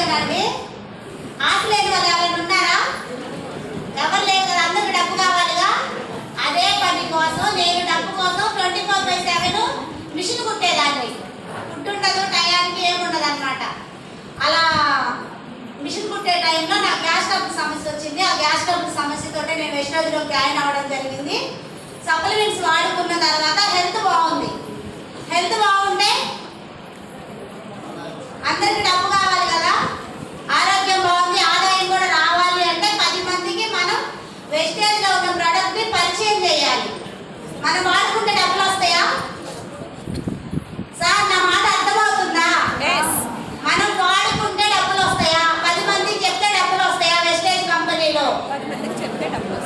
ఆశనండి ఆశ లేని వాళ్ళు ఎవరైనా ఉన్నారా? ఎవరు లేరు కదా అందరికి డబ్బు కావాలిగా? అదే పని కోసం నేను డబ్బు కోసం twenty four by seven machine కుట్టేదాన్ని. కుట్టుండదు టయానికి ఏముండదు అనమాట అలా మిషన్ కుట్టే టైంలో నాకు గ్యాస్ ట్రబుల్ సమస్య వచ్చింది. ఆ గ్యాస్ ట్రబుల్ సమస్యతో నేను వెస్టోజ్లో జాయిన్ అవ్వడం జరిగింది. సప్లిమెంట్స్ వాడుకున్న తర్వాత హెల్త్ బాగుంది హెల్త్ బాగుంటే అందరికి డబ్బు కావాలి కదా ఆరోగ్యం బాగుంది ఆదాయం కూడా రావాలి అంటే పది మందికి మనం వెస్టేజ్లో ఉన్న ప్రోడక్ట్ని పరిచయం చేయాలి మనం వాడుకుంటే డబ్బులు వస్తాయా? సార్ నా మాట అర్థమవుతుందా? మనం వాడుకుంటే డబ్బులు వస్తాయా? పది మందికి చెప్తే డబ్బులు వస్తాయా వెస్టేజ్ కంపెనీలో?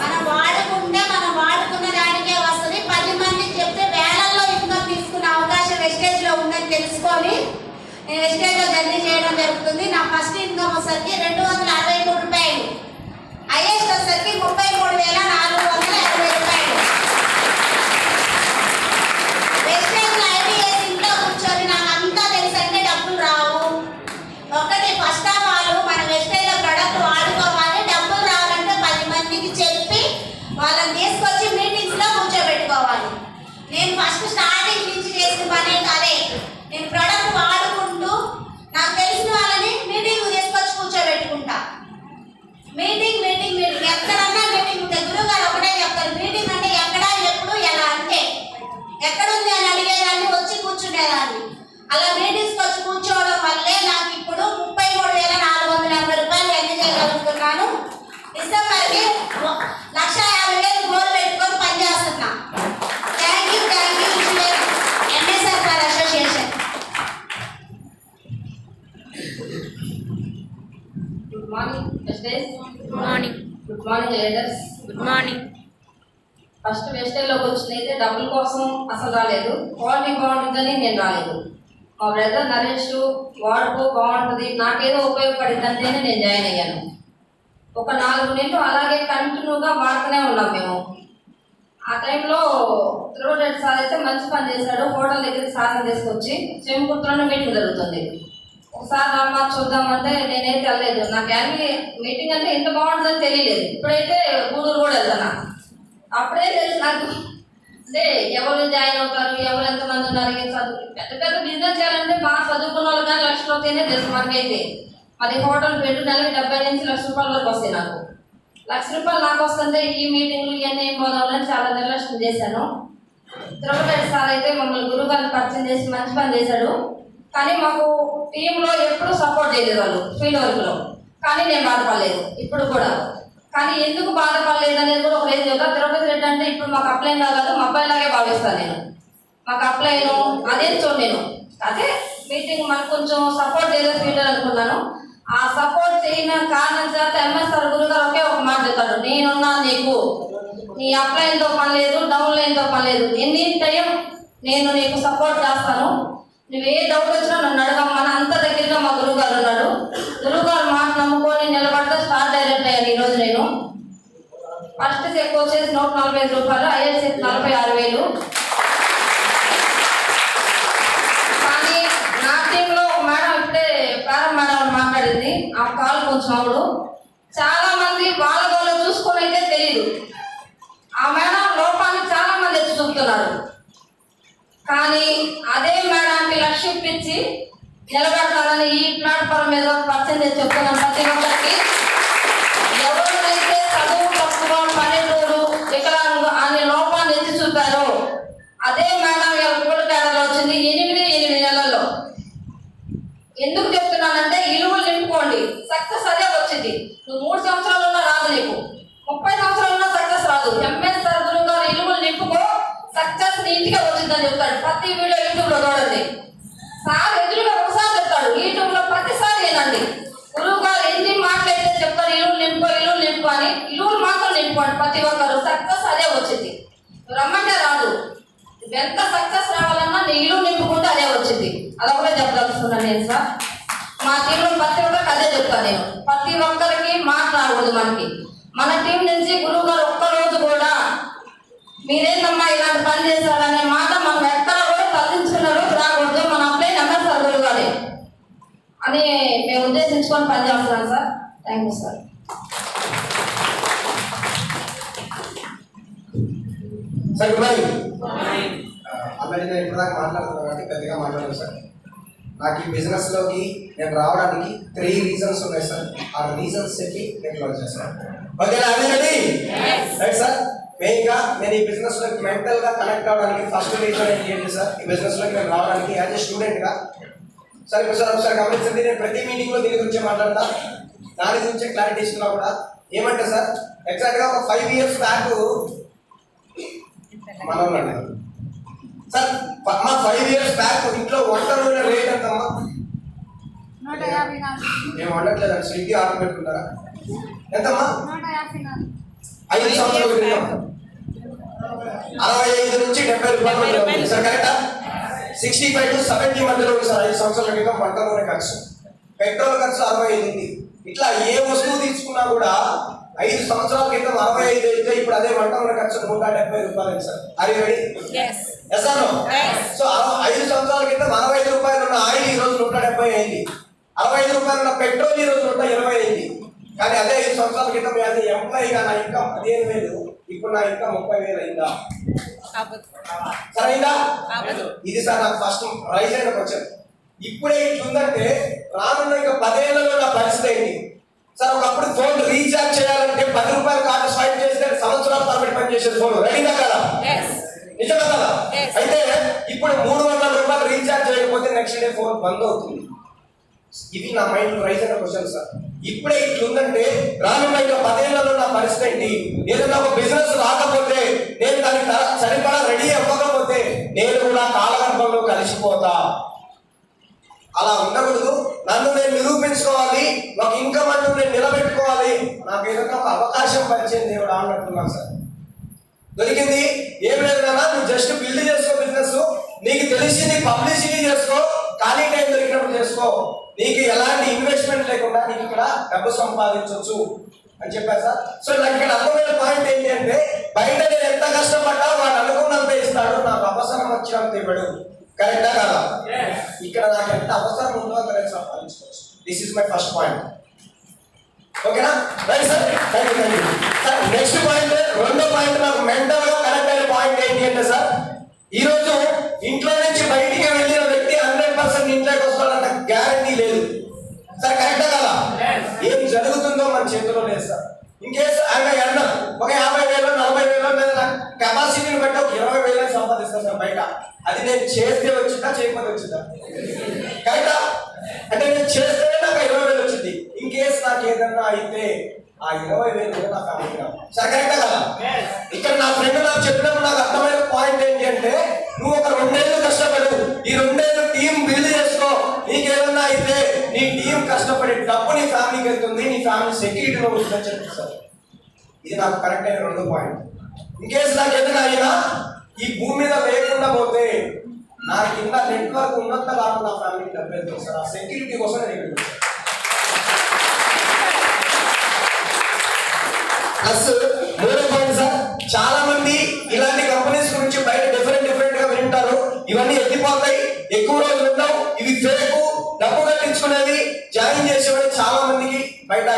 మనం వాడుకుంటే మనం వాడుకున్న దానికే వస్తుంది. పది మందికి చెప్తే వేలల్లో ఇన్కమ్ తీసుకునే అవకాశం వెస్టేజ్లో ఉందని తెలుసుకొని నేను వెస్టేజ్లో జర్నీ చేయడం జరుగుతుంది. నా ఫస్ట్ ఇన్కమ్ వచ్చేసరికి రెండు వందల అరవై మూడు రూపాయలు. హైయెస్ట్ వచ్చేసరికి ముప్పై మూడు వేల నాలుగు వందల ఇరవై రూపాయలు వెస్టేజ్లో ఐబీఎస్ ఇంట్లో కూర్చొని నాకు అంతా తెలుసంటే డబ్బులు రావు ఒకటి ఫస్ట్ ఆఫ్ ఆల్ మన వెస్టేజ్లో ప్రొడక్ట్ వాడుకోవాలి డబ్బులు రావాలంటే పది మందికి చెప్పి వాళ్ళని తీసుకొచ్చి మీటింగ్స్లో కూర్చోబెట్టుకోవాలి నేను ఫస్ట్ స్టార్టింగ్ నుంచి చేసిన పనే అదే నేను ప్రొడక్ట్ వాడుకుంటూ నాకు తెలిసిన వాళ్ళని మీటింగ్ తీసుకొచ్చి కూర్చోబెట్టుకుంటా మీటింగ్ మీటింగ్ మీటింగ్ ఎక్కడన్నా మీటింగ్ ఉంటే గురువు గారు ఒకటే చెప్తారు మీటింగ్ అంటే ఎక్కడ ఎప్పుడు ఎలా అంటే ఎక్కడుంది అని అడిగేదాన్ని వచ్చి కూర్చునేదాన్ని అలా మీటింగ్స్కి వచ్చి కూర్చోవడం వల్లే నాకు ఇప్పుడు ముప్పై మూడు వేల నాలుగు వందల ఎనభై రూపాయలు ఎన్ని చేయగలుగుతున్నాను. డిసెంబర్కి లక్ష యాభై వేలు గోల్ పెట్టుకొని పనిచేస్తున్నా thank you thank you MSR association. Good morning good morning good morning leaders good morning first వెస్టేజ్లోకి వచ్చినైతే డబ్బుల కోసం అసలు రాలేదు. క్వాలిటీ బాగుంటుందని నేను రాలేదు. మా బ్రదర్ నరేష్ వాడుకో బాగుంటుంది నాకేదో ఉపయోగపడింది అంటేనే నేను జాయిన్ అయ్యాను. ఒక నాలుగు నెలలు అలాగే కంటిన్యూగా వాడుతూనే ఉన్నాం మేము. ఆ టైంలో త్రివరెడ్డి సార్ అయితే మంచి పని చేశాడు హోటల్ దగ్గర సార్ని తీసుకొచ్చి చెంపుత్రులోనే మీటింగ్ జరుగుతుంది. ఒకసారి రామా చూద్దామంటే నేనైతే వెళ్ళలేదు. నాకు యాన్యువల్ మీటింగ్ అంటే ఎంత బాగుంటుందని తెలియలేదు. ఇప్పుడైతే గూడూరు కూడా వెళ్తాను అప్పుడే తెలుసు నాకు. అంటే ఎవరు జాయిన్ అవుతారు ఎవరు ఎంతమంది ఉన్నారు ఏం చదువు పెద్ద పెద్ద బిజినెస్ చేయాలంటే బాగా చదువుకున్న వాళ్ళు కానీ లక్షలు అవుతాయనే తెలుసు మనకైతే మరి హోటల్ పెట్టు నెలకి డెబ్బై నుంచి లక్ష రూపాయల వరకు వస్తాయి నాకు. లక్ష రూపాయలు నాకు వస్తుంటే ఈ మీటింగ్లు ఇవన్నీ ఏం పోదామని చాలా నిర్లక్ష్యం చేశాను. తిరుపతి సార్ అయితే మమ్మల్ని గురువు గారిని పరిచయం చేసి మంచి పని చేశాడు. కానీ మాకు టీంలో ఎప్పుడూ సపోర్ట్ చేయలేదు వాళ్ళు ఫీల్డ్ వర్క్లో కానీ నేను బాధపడలేదు ఇప్పుడు కూడా. కానీ ఎందుకు బాధపడలేదు అనేది కూడా ఒక రేంజ్ చెప్తా తిరుపతి రెడ్డి అంటే ఇప్పుడు మాకు అప్లైన్ కాదు మా అబ్బాయి లాగే భావిస్తాను నేను. మాకు అప్లైన్ అదే చూడు నేను. అదే మీటింగ్ మనకు కొంచెం సపోర్ట్ చేసే ఫీల్డ్ అనుకున్నాను. ఆ సపోర్ట్ చేయన కారణం చేత ఎంఎస్ఆర్ గురుగారు ఒకే ఒక మాట చెప్తాడు నేనున్నా నీకు. నీ అప్లైన్తో పని లేదు డౌన్ లైన్తో పని లేదు. ఎన్ని టైం నేను నీకు సపోర్ట్ చేస్తాను. నువ్వు ఏ డౌట్ వచ్చినా నన్ను అడగమ్మని అంత దగ్గరగా మా గురువు గారు ఉన్నాడు గురువు గారు మాట నమ్ముకొని నిలబడితే స్టార్ డైరెక్ట్ అయ్యాను ఈరోజు నేను. ఫస్ట్ చెక్ వచ్చేసి నూట నలభై ఐదు రూపాయలు ఐఎస్ నలభై ఆరు వేలు. కానీ నా టీంలో ఒక మేడం ఇప్పుడే ప్రారంభ మేడం మాట్లాడింది. ఆ కాల్ కొంచెం అవుడు. చాలా మంది వాళ్ళ వాళ్ళు చూసుకొని అయితే తెలియదు ఆ మేడం లోపాన్ని చాలా మంది ఎత్తి చూపుతున్నారు. కానీ అదే మేడానికి లక్ష్యం ఇప్పించి నిలబెడతానని ఈ ప్లాట్ఫామ్ మీద పరిచయం చేసి చెప్తున్నాను ప్రతి ఒక్కరికి ఎవరైతే చదువు తక్కువ పల్లెటూరు వికలాంగు అనే లోపాన్ని ఎత్తి చూపారో అదే మేడం ఎప్పుడు పేదలో వచ్చింది ఎనిమిది ఎనిమిది నెలల్లో. ఎందుకు చెప్తున్నానంటే ఇలువలు నింపుకోండి. సక్సెస్ అదే వచ్చింది నువ్వు మూడు సంవత్సరాలు ఉన్నా రాదు నీకు ముప్పై సంవత్సరాలు ఉన్నా సక్సెస్ రాదు ఎంఎస్ సరదులు గారు ఇలువలు నింపుకో సక్సెస్ నీ ఇంటికి వచ్చిందని చెప్తాడు. ప్రతి వీడియో యూట్యూబ్లో చూడండి. సార్ ఎదురుగా ఒకసారి చెప్తాడు. యూట్యూబ్లో ప్రతిసారి వినండి గురువు గారు ఎన్ని మాట్లాడితే చెప్తారు ఇల్లు నింపుకో ఇలువలు నింపు అని. ఇలువలు మాత్రం నింపుకోండి ప్రతి ఒక్కరు. సక్సెస్ అదే వచ్చింది. రమ్మంటే రాదు. ఎంత సక్సెస్ రావాలన్నా నీ ఇల్లు నింపుకుంటే అదే వచ్చింది. అదొకటే చెప్పదలుచుకున్నాను నేను సార్. మా టీంలో ప్రతి ఒక్కరికి అదే చెప్తాను నేను. ప్రతి ఒక్కరికి మాట్లాడకూడదు మనకి. మన టీం నుంచి గురువు గారు ఒక్క రోజు కూడా మీరేందమ్మా ఇలా పని చేశారనే మాట మనం ఎక్కడ కూడా తగ్గించుకున్న రోజు రాకూడదు. మన అప్లై నెంబర్ సార్ గురువు గారే అని మేము ఉద్దేశించుకొని పనిచేస్తున్నాం sir. Thank you sir sir good morning already నేను ఇప్పుడు దాకా మాట్లాడుతున్నాను కాబట్టి పెద్దగా మాట్లాడను సార్ నాకు ఈ బిజినెస్లోకి నేను రావడానికి త్రీ రీజన్స్ ఉన్నాయి సార్ ఆ రీజన్స్ చెప్పి నేను క్లోజ్ చేస్తాను. ఓకేనా అదే రెడీ రైట్ సార్ మెయిన్గా నేను ఈ బిజినెస్లోకి మెంటల్గా కనెక్ట్ అవడానికి ఫస్ట్ రీజన్ ఏంటి సార్ ఈ బిజినెస్లోకి నేను రావడానికి యాజ్ స్టూడెంట్గా. సార్ ఇప్పుడు సార్ ఒకసారి గమనించండి నేను ప్రతి మీటింగ్లో దీని గురించే మాట్లాడతా. దాని గురించే క్లారిటీ ఇస్తున్నా కూడా. ఏమంటే సార్ ఎగ్జాక్ట్గా ఒక ఫైవ్ ఇయర్స్ బ్యాక్ మనోళ్ళండి. సార్ మా ఫైవ్ ఇయర్స్ బ్యాక్ ఇంట్లో వంట నూనె రేట్ ఎంతమ్మా? మేము వండట్లేదు? స్విగ్గీ ఆర్డర్ పెట్టుకుంటారా? ఎంతమ్మా? ఐదు సంవత్సరాల అరవై ఐదు నుంచి డెబ్బై రూపాయల. సార్ కరెక్టా సిక్స్టీ ఫైవ్ టు సెవెంటీ మధ్యలో సార్. ఐదు సంవత్సరాల క్రితం వంట నూనె ఖర్చు పెట్రోల్ ఖర్చు అరవై ఐదు ఉంది. ఇట్లా ఏ వస్తువు తీసుకున్నా కూడా ఐదు సంవత్సరాల క్రితం అరవై ఐదు అయితే ఇప్పుడు అదే వంట నూనె ఖర్చు నూట డెబ్బై రూపాయలు సార్. అది రెడీ సో ఐదు సంవత్సరాల క్రితం అరవై ఐదు రూపాయలు ఉన్న ఆయిల్ ఈ రోజు నూట డెబ్బై అయింది. అరవై ఐదు రూపాయలు ఉన్న పెట్రోల్ ఈ రోజు నూట ఇరవై అయింది. కానీ అదే ఐదు సంవత్సరాల క్రితం యాజ్ ఎంప్లాయీగా నా ఇన్కమ్ పదిహేను వేలు. ఇప్పుడు నా ఇన్కమ్ ముప్పై వేలు అయిందా? సరే అయిందా ఇది సార్ నాకు ఫస్ట్ రైజ్ అయిన క్వశ్చన్ ఇప్పుడే ఇట్లుందంటే రానున్న ఇంకా పదేళ్ళలో నా పరిస్థితి ఏంటి? సార్ ఒకప్పుడు ఫోన్ రీఛార్జ్ చేయాలంటే పది రూపాయలు కార్డు స్వైప్ చేస్తే సంవత్సరాల తరబడి పనిచేసేది ఫోన్ రెడీనా కదా? నిజమే కదా? అయితే ఇప్పుడు మూడు వందల రూపాయలు రీఛార్జ్ చేయకపోతే నెక్స్ట్ డే ఫోన్ బంద్ అవుతుంది. ఇది నా మైండ్ రైజ్ అయిన క్వశ్చన్ సార్. ఇప్పుడే ఇట్లుందంటే రానున్న ఇంకా పదేళ్ళలో నా పరిస్థితి ఏంటి? నేను ఒక బిజినెస్ రాకపోతే నేను దానికి సరిపడా రెడీ అవ్వకపోతే నేను కూడా కాలగర్భంలో కలిసిపోతా. అలా ఉండకూడదు. నన్ను నేను నిరూపించుకోవాలి. ఒక ఇన్కమ్ అంటూ నేను నిలబెట్టుకోవాలి. నాకు ఏదైనా ఒక అవకాశం పరిచయం దేవుడు అన్నట్టున్నాను సార్. దొరికింది. ఏం లేదు కదా నువ్వు జస్ట్ బిల్డ్ చేసుకో బిజినెస్ నీకు తెలిసింది పబ్లిసిటీ చేసుకో. ఖాళీ టైం దొరికినప్పుడు చేసుకో. నీకు ఎలాంటి ఇన్వెస్ట్మెంట్ లేకుండా నీకు ఇక్కడ డబ్బు సంపాదించవచ్చు అని చెప్పారు సార్. సో నాకు ఇక్కడ అర్థమైన పాయింట్ ఏంటి అంటే బయట నేను ఎంత కష్టపడ్డా వాడు అనుకున్నంత ఇస్తాడు. నాకు అవసరం వచ్చినంత ఇవ్వడు. కరెక్టా కదా? ఇక్కడ నాకు ఎంత అవసరం ఉందో అంత నేను సంపాదించుకోవచ్చు. This is my first point ఓకేనా right sir thank you thank you sir next point రెండో పాయింట్ నాకు మెంటల్గా కనెక్ట్ అయిన పాయింట్ ఏంటి అంటే సార్ ఈ రోజు ఇంట్లో నుంచి బయటికి వెళ్ళిన పర్సెంట్ ఇంట్లోకి వస్తాడన్న గ్యారంటీ లేదు. సార్ కరెక్టా కదా? ఏం జరుగుతుందో మన చేతిలో లేదు సార్. ఇన్కేస్ ఆయన ఎండ ఒక యాభై వేలు నలభై వేలు లేదా కెపాసిటీని బట్టి ఒక ఇరవై వేలు సంపాదిస్తాను సార్ బయట. అది నేను చేస్తే వచ్చిందా చేయకపోతే వచ్చిందా? కరెక్టా అంటే నేను చేస్తేనే నాకు ఇరవై వేలు వచ్చింది. ఇన్ కేస్ నాకు ఏదన్నా అయితే ఆ ఇరవై వేలు కూడా నా ఫ్యామిలీకి రావు సరే కరెక్టా కదా? ఇక్కడ నా ఫ్రెండ్ నాకు చెప్పినప్పుడు నాకు అర్థమైన పాయింట్ ఏంటి అంటే నువ్వు ఒక రెండేళ్ళు కష్టపడు ఈ రెండేళ్ళు టీం బిల్డ్ నీకు ఏదన్నా అయితే నీ టీం కష్టపడి డబ్బు నీ ఫ్యామిలీకి వెళ్తుంది నీ ఫ్యామిలీ సెక్యూరిటీలో ఉంటుందని చెప్పిస్తారు ఇది నాకు కరెక్ట్ అయిన రెండో పాయింట్ ఇన్కేస్ నాకు ఏదైనా అయినా ఈ భూమి మీద లేకుండా పోతే నా కింద నెట్వర్క్ ఉన్నంత కాదు నా ఫ్యామిలీకి డబ్బు వెళ్తుంది సార్. ఆ సెక్యూరిటీ కోసం నేను ఇక్కడ ప్లస్ మూడో పాయింట్ సార్ చాలా మంది ఇలాంటి కంపెనీస్ గురించి బయట డిఫరెంట్ డిఫరెంట్గా వింటారు. ఇవన్నీ ఎత్తిపోతాయి. ఎక్కువ రోజులు ఉండవు. ఇవి జాయిన్ చేసేవాడు చాలా మందికి బయట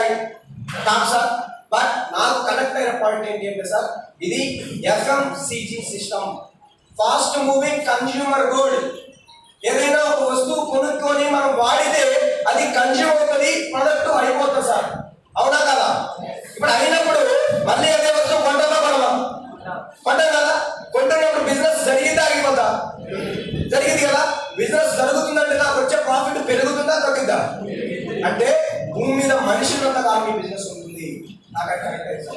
టాప్ సార్ బట్ నాకు కనెక్ట్ అయిన పాయింట్ ఏంటి అంటే సార్ ఇది FMCG system fast moving consumer gold ఏదైనా ఒక వస్తువు కొనుక్కొని మనం వాడితే అది కన్జ్యూమ్ అవుతుంది ప్రొడక్ట్ అయిపోతుంది సార్. అవునా కదా? ఇప్పుడు అయినప్పుడు మళ్ళీ అదే వస్తువు కొంటలో కొనవా కొంటాం కదా? కొంటున్నప్పుడు బిజినెస్ జరిగితే ఆగిపోతా. జరిగింది కదా? బిజినెస్ జరుగుతుందంటే నాకు వచ్చే ప్రాఫిట్ పెరుగుతుందా తగ్గుద్దా? అంటే భూమి మీద మనిషి ఉన్నంత కాలం బిజినెస్ ఉంటుంది. నాకైతే కరెక్ట్ అయితే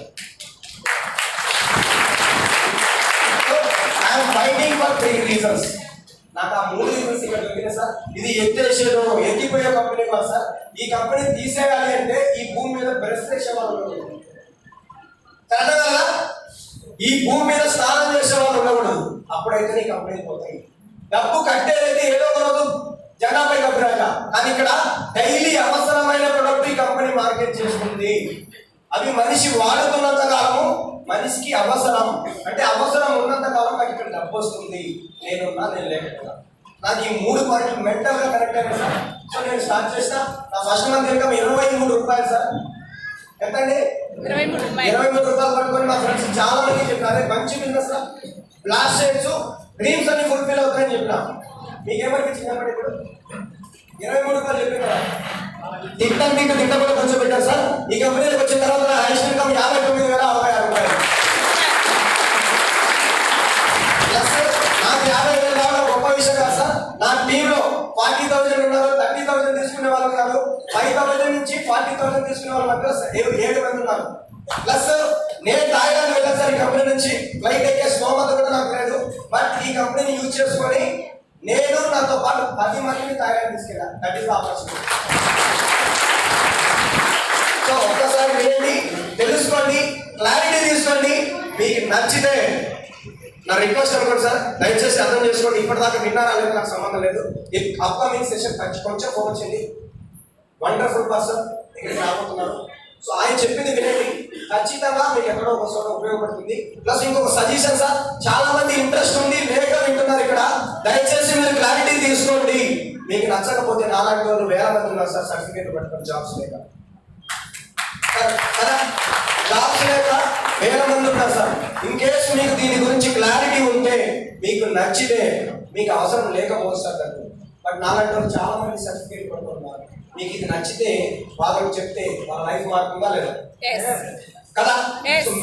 I'm fighting for three reasons నాకు ఆ మూడు రీజన్స్ ఇక్కడ దొరికినాయి సార్. ఇది ఎత్తేసేదో ఎత్తిపోయే కంపెనీ కాదు సార్. ఈ కంపెనీ తీసేయాలి అంటే ఈ భూమి మీద బ్రష్ చేసే వాళ్ళు ఉండకూడదు కదా ఈ భూమి మీద స్నానం చేసే వాళ్ళు ఉండకూడదు. అప్పుడైతే నీ కంపెనీ పోతాయి. డబ్బు కట్టేదైతే ఏదో ఒక జనాభా కప్పిరాక కానీ ఇక్కడ డైలీ అవసరమైన ప్రొడక్ట్ ఈ కంపెనీ మార్కెట్ చేస్తుంది. అవి మనిషి వాడుతున్నంత కాలము మనిషికి అవసరం. అంటే అవసరం ఉన్నంత కాలం నాకు ఇక్కడ డబ్బు వస్తుంది. నేనున్నా నేను లేకపోయినా. నాకు ఈ మూడు పాయింట్లు మెంటల్గా కనెక్ట్ అయినాయి సార్. సో నేను స్టార్ట్ చేసిన నా ఫస్ట్ మంత్ ఇన్కమ్ ఇరవై మూడు రూపాయలు సార్. ఎంతండి? ఇరవై మూడు రూపాయలు. ఇరవై మూడు రూపాయలు పట్టుకొని మా ఫ్రెండ్స్ చాలా మంది చెప్పారు మంచి బిజినెస్ బ్లాస్ట్ చేయొచ్చు. డ్రీమ్స్ అన్ని ఫుల్ఫిల్ అవుతాయని చెప్పిన. మీకేమనిపించింది చెప్పండి ఇప్పుడు ఇరవై మూడు రూపాయలు చెప్పారు కదా తిట్టం మీకు తిట్ట కూడా కొంచెం పెట్టారు సార్. ఈ కంపెనీకి వచ్చిన తర్వాత హైయెస్ట్ ఇన్కమ్ యాభై తొమ్మిది వేల అరవై ఆరు రూపాయలు. ప్లస్ నాకు యాభై వేలు రావడం గొప్ప విషయం కాదు సార్. నా టీంలో ఫార్టీ థౌసండ్ ఉన్నారు థర్టీ థౌసండ్ తీసుకునే వాళ్ళు కాదు ఫైవ్ థౌసండ్ నుంచి ఫార్టీ థౌసండ్ తీసుకునే వాళ్ళు మాత్రం ఏడు ఏడు మంది ఉన్నారు. ప్లస్ నేను తాగడానికి వెళ్ళాను సార్ ఈ కంపెనీ నుంచి. ఫ్లైట్ ఎక్కే స్తోమత కూడా నాకు లేదు. బట్ ఈ కంపెనీని యూజ్ చేసుకొని నేను నాతో పాటు పది మందిని తాగడానికి తీసుకెళ్ళాను దట్ ఈస్ ఆపర్చునిటీ సో ఒక్కసారి వినండి తెలుసుకోండి క్లారిటీ తీసుకోండి. మీకు నచ్చితే నా రిక్వెస్ట్ అనుకోండి సార్. దయచేసి అర్థం చేసుకోండి. ఇప్పటిదాకా విన్నారా లేదు నాకు సంబంధం లేదు. అప్కమింగ్ సెషన్ కొంచెం ఫోకస్ వండర్ఫుల్ పర్సన్ ఇక్కడికి రాబోతున్నారు. సో ఆయన చెప్పింది వినండి. ఖచ్చితంగా మీకు ఎక్కడో ఒక చోట ఉపయోగపడుతుంది. ప్లస్ ఇంకొక సజెషన్ సార్. చాలా మంది ఇంట్రెస్ట్ ఉంది లేక వింటున్నారు ఇక్కడ. దయచేసి మీరు క్లారిటీ తీసుకోండి. మీకు నచ్చకపోతే నాలాంటి వాళ్ళు వేల మంది ఉన్నారు సార్ సర్టిఫికేట్ పెట్టుకొని జాబ్స్ లేక. కదా జాబ్స్ లేక వేల మంది ఉన్నారు సార్. ఇన్ కేస్ మీకు దీని గురించి క్లారిటీ ఉంటే మీకు నచ్చితే మీకు అవసరం లేకపోవచ్చు సార్ దాన్ని బట్ నాలాంటి వాళ్ళు చాలా మంది సర్టిఫికేట్ పడుతున్నారు మీకు ఇది నచ్చితే వాళ్ళకి చెప్తే వాళ్ళ లైఫ్ మారుతుందా లేదా. కదా?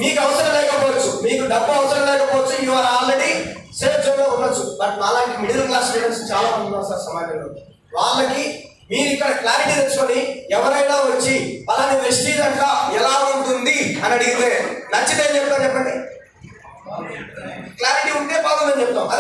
మీకు అవసరం లేకపోవచ్చు. మీకు డబ్బు అవసరం లేకపోవచ్చు. యు ఆర్ ఆల్రెడీ సేఫ్ ఉండొచ్చు. బట్ అలాంటి మిడిల్ క్లాస్ స్టూడెంట్స్ చాలా మంది ఉన్నారు సార్ సమాజంలో. వాళ్ళకి మీరు ఇక్కడ క్లారిటీ తెచ్చుకొని ఎవరైనా వచ్చి అలానే వెస్టీజ్ అంట ఎలా ఉంటుంది? అని అడిగితే నచ్చితే చెప్తాను చెప్పండి? క్లారిటీ ఉంటే బాగుందని చెప్తాం. అదే